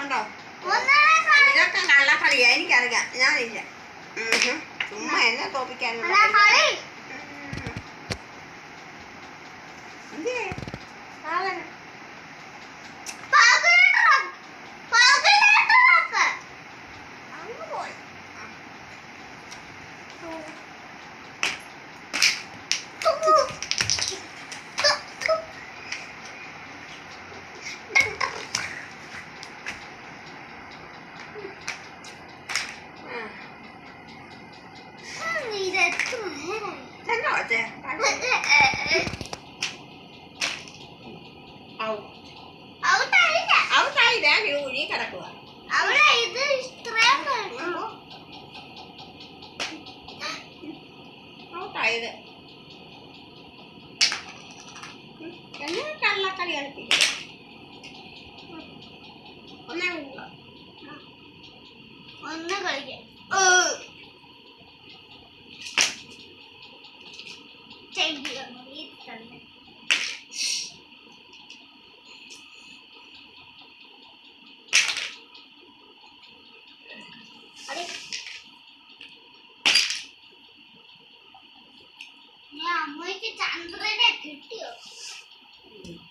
ഉണ്ടോ ഇതൊക്കെ കള്ളക്കളിയാ എനിക്കറിയാം. ഞാനില്ല. ചുമ്മാ എന്നെ തോപ്പിക്കാനുള്ള Oh. കിടക്കുക. അവിടെ ഇത് ഇത്രയും. ഔട്ടായത്. ഉം. എന്നെ കള്ളക്കളി കളിപ്പിക്കും ഒന്നേ ഉള്ളൂ. ഒന്ന് കളിക്കാം ചെയ്യണം ഈ തന്നെ അതെ ഞാൻ അമ്മയ്ക്ക് ചന്ദ്രനെ കിട്ടിയോ Mm-hmm.